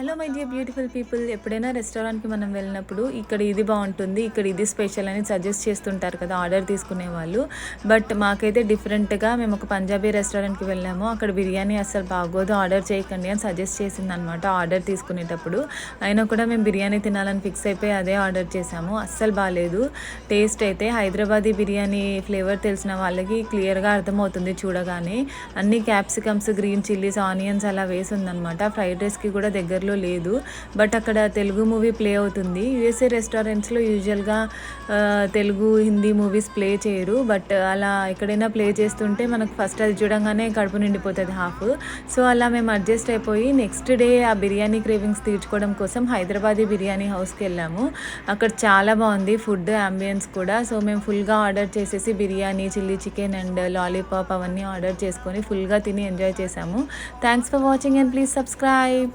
Hello my dear beautiful people ఎప్పుడైనా రెస్టారెంట్కి మనం వెళ్ళినప్పుడు ఇక్కడ ఇది బాగుంటుంది ఇక్కడ ఇది స్పెషల్ అని సజెస్ట్ చేస్తుంటారు కదా ఆర్డర్ తీసుకునే వాళ్ళు. బట్ మాకైతే డిఫరెంట్గా మేము ఒక పంజాబీ రెస్టారెంట్కి వెళ్ళాము. అక్కడ బిర్యానీ అస్సలు బాగోదు ఆర్డర్ చేయకండి అని సజెస్ట్ చేసింది అనమాట ఆర్డర్ తీసుకునేటప్పుడు. అయినా కూడా మేము బిర్యానీ తినాలని ఫిక్స్ అయిపోయి అదే ఆర్డర్ చేసాము. అస్సలు బాగాలేదు. టేస్ట్ అయితే హైదరాబాదీ బిర్యానీ ఫ్లేవర్ తెలిసిన వాళ్ళకి క్లియర్గా అర్థమవుతుంది చూడగానే. అన్ని క్యాప్సికమ్స్ గ్రీన్ చిల్లీస్ ఆనియన్స్ అలా వేసి ఉందన్నమాట. ఫ్రైడ్ రైస్కి కూడా దగ్గరలో లేదు. బట్ అక్కడ తెలుగు మూవీ ప్లే అవుతుంది. యూఎస్ఏ రెస్టారెంట్స్లో యూజువల్గా తెలుగు హిందీ మూవీస్ ప్లే చేయరు. బట్ అలా ఎక్కడైనా ప్లే చేస్తుంటే మనకు ఫస్ట్ అది చూడంగానే కడుపు నిండిపోతుంది హాఫ్. సో అలా మేము అడ్జస్ట్ అయిపోయి నెక్స్ట్ డే ఆ బిర్యానీ క్రేవింగ్స్ తీర్చుకోవడం కోసం హైదరాబాదీ బిర్యానీ హౌస్కి వెళ్ళాము. అక్కడ చాలా బాగుంది ఫుడ్ అంబియన్స్ కూడా. సో మేము ఫుల్గా ఆర్డర్ చేసేసి biryani chilli chicken and lollipop అవన్నీ ఆర్డర్ చేసుకొని ఫుల్గా తిని ఎంజాయ్ చేశాము thanks for watching and please subscribe.